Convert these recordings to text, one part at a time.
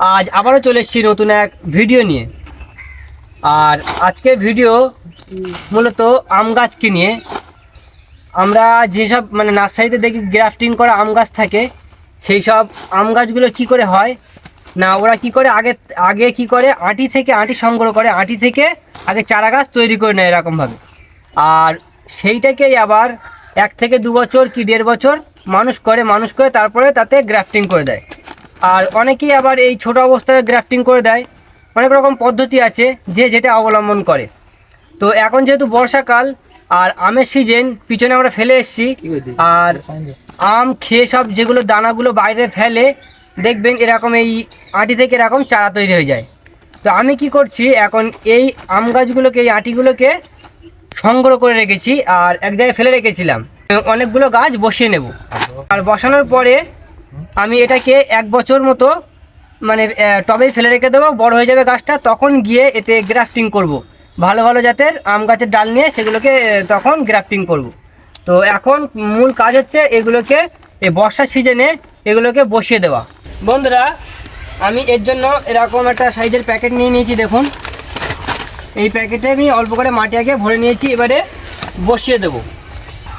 আজ আবারও চলে এসেছি নতুন এক ভিডিও নিয়ে। আর আজকের ভিডিও মূলত আম গাছকে নিয়ে। আমরা যেসব মানে নার্সারিতে দেখি গ্রাফটিং করা আম গাছ থাকে, সেই সব আম গাছগুলো কী করে হয়? না, ওরা কি করে আগে আগে কি করে? আঁটি থেকে আঁটি সংগ্রহ করে, আঁটি থেকে আগে চারা গাছ তৈরি করে নেয় এরকমভাবে। আর সেইটাকেই আবার এক থেকে দু বছর কি দেড় বছর মানুষ করে মানুষ করে তারপরে তাতে গ্রাফটিং করে দেয়। আর অনেকেই আবার এই ছোট অবস্থায় গ্রাফটিং করে দেয়। অনেক রকম পদ্ধতি আছে যে যেটা অবলম্বন করে। তো এখন যেহেতু বর্ষাকাল আর আমের সিজন পিছনে আমরা ফেলে এসেছি। আর আম, খেয়ে সব যেগুলো দানাগুলো বাইরে ফেলে, দেখবেন এরকম এই আঁটি থেকে এরকম চারা তৈরি হয়ে যায়। তো আমি কি করছি, এখন এই আম গাছগুলোকে, এই আঁটিগুলোকে সংগ্রহ করে রেখেছি আর এক জায়গায় ফেলে রেখেছিলাম। অনেকগুলো গাছ বসিয়ে নেব। আর বসানোর পরে আমি এটাকে এক বছর মতো মানে টবেই ফেলে রেখে দেবো, বড় হয়ে যাবে গাছটা, তখন গিয়ে এতে গ্রাফটিং করব। ভালো ভালো জাতের আম গাছের ডাল নিয়ে সেগুলোকে তখন গ্রাফটিং করব। তো এখন মূল কাজ হচ্ছে এগুলোকে এই বর্ষার সিজনে এগুলোকে বসিয়ে দেওয়া বন্ধুরা, আমি এর জন্য এরকম একটা সাইজের প্যাকেট নিয়ে নিয়েছি, দেখুন এই প্যাকেটে আমি অল্প করে মাটি আগে ভরে নিয়েছি, এবারে বসিয়ে দেবো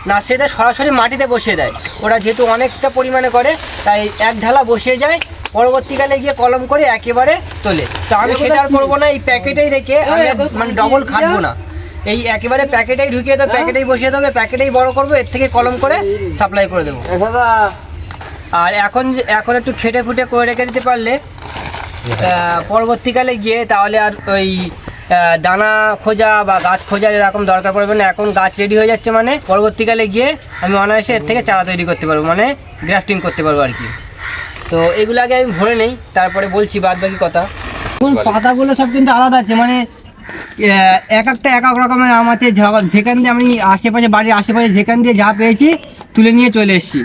নার্সারিতে সরাসরি মাটিতে বসিয়ে দেয়। ওরা যেহেতু অনেকটা পরিমাণে করে তাই এক ঢালা বসিয়ে যায় পরবর্তীকালে গিয়ে কলম করে একেবারে তোলে। তো আমি সেটা আর করব না এই প্যাকেটেই রেখে আমি মানে ডবল খাটবো না। এই একেবারে প্যাকেটেই ঢুকিয়ে দেবো প্যাকেটেই বসিয়ে দেবে প্যাকেটেই বড় করব এর থেকে কলম করে সাপ্লাই করে দেবো। আর এখন এখন একটু খেটে খুটে করে রেখে দিতে পারলে পরবর্তীকালে গিয়ে তাহলে আর ওই দানা খোঁজা বা গাছ খোঁজা এরকম দরকার পড়বে না এখন গাছ রেডি হয়ে যাচ্ছে মানে পরবর্তীকালে গিয়ে আমি অনায়াসে এর থেকে চারা তৈরি করতে পারব মানে গ্রাফটিং করতে পারব আর কি। তো এগুলো আগে আমি ভরে নেই তারপরে বলছি বাদ বাকি কথা এখন পাতাগুলো সব কিন্তু আলাদা আছে মানে এক একটা এক এক রকমের আম আছে যেখান দিয়ে আমি আশেপাশে বাড়ির আশেপাশে যেখান দিয়ে যা পেয়েছি তুলে নিয়ে চলে এসেছি।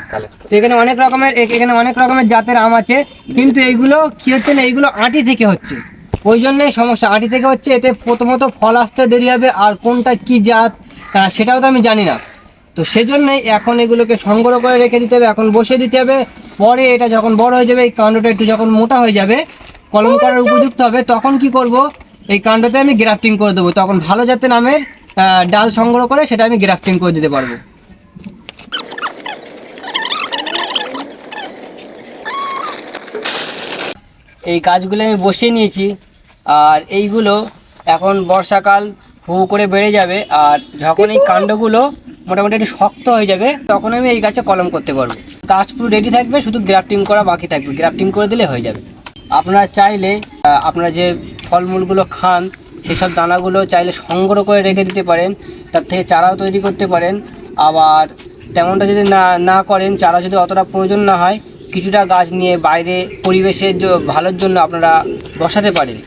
এখানে অনেক রকমের এখানে অনেক রকমের জাতের আম আছে কিন্তু এইগুলো কি হচ্ছে না এইগুলো আঁটি থেকে হচ্ছে। ওই জন্যই সমস্যা। আঁটি থেকে হচ্ছে এতে প্রথমত ফল আসতে দেরি হবে আর কোনটা কি জাত সেটাও তো আমি জানি না। তো সেজন্যই এখন এগুলোকে সংগ্রহ করে রেখে দিতে হবে এখন বসে দিতে হবে। পরে এটা যখন বড় হয়ে যাবে এই কাণ্ডটা একটু যখন মোটা হয়ে যাবে কলম করার উপযুক্ত হবে তখন কি করব? এই কাণ্ডতে আমি গ্রাফটিং করে দেবো। তখন ভালো জাতের নামের ডাল সংগ্রহ করে সেটা আমি গ্রাফটিং করে দিতে পারব। এই গাছগুলো আমি বসিয়ে নিয়েছি। আর এইগুলো এখন বর্ষাকাল হু করে বেড়ে যাবে, আর যখন এই কাণ্ডগুলো মোটামুটি একটু শক্ত হয়ে যাবে, তখন আমি এই গাছে কলম করতে পারব। গাছ পুরো রেডি থাকবে, শুধু গ্রাফটিং করা বাকি থাকবে। গ্রাফটিং করে দিলে হয়ে যাবে। আপনারা চাইলে আপনারা যে ফলমূলগুলো খান, সেসব দানাগুলো চাইলে সংগ্রহ করে রেখে দিতে পারেন, তার থেকে চারাও তৈরি করতে পারেন। আবার তেমনটা যদি না না করেন, চারা যদি অতটা প্রয়োজন না হয়, কিছুটা গাছ নিয়ে বাইরে পরিবেশের ভালোর জন্য আপনারা বসাতে পারেন।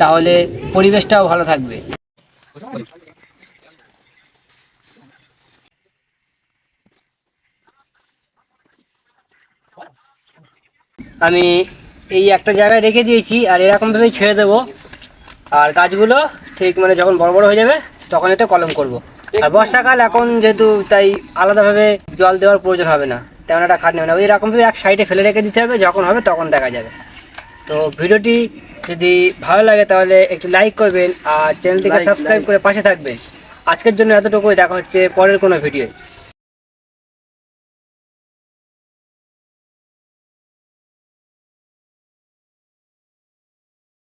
তাহলে পরিবেশটাও ভালো থাকবে। আমি এই একটা জায়গায় রেখে দিয়েছি, আর এরকমভাবেই ছেড়ে দেবো। আর গাছগুলো ঠিক মানে যখন বড় বড় হয়ে যাবে, তখন এতে কলম করব। আর বর্ষাকাল এখন যেহেতু তাই আলাদাভাবে জল দেওয়ার প্রয়োজন হবে না, তেমন একটা খাটনি হবে না। ওই রকমভাবে এক সাইডে ফেলে রেখে দিতে হবে, যখন হবে তখন দেখা যাবে। তো ভিডিওটি যদি ভালো লাগে তাহলে একটু লাইক করবেন আর চ্যানেলটিকে সাবস্ক্রাইব করে পাশে থাকবেন। আজকের জন্য এতটুকুই দেখা হচ্ছে পরের কোনো ভিডিও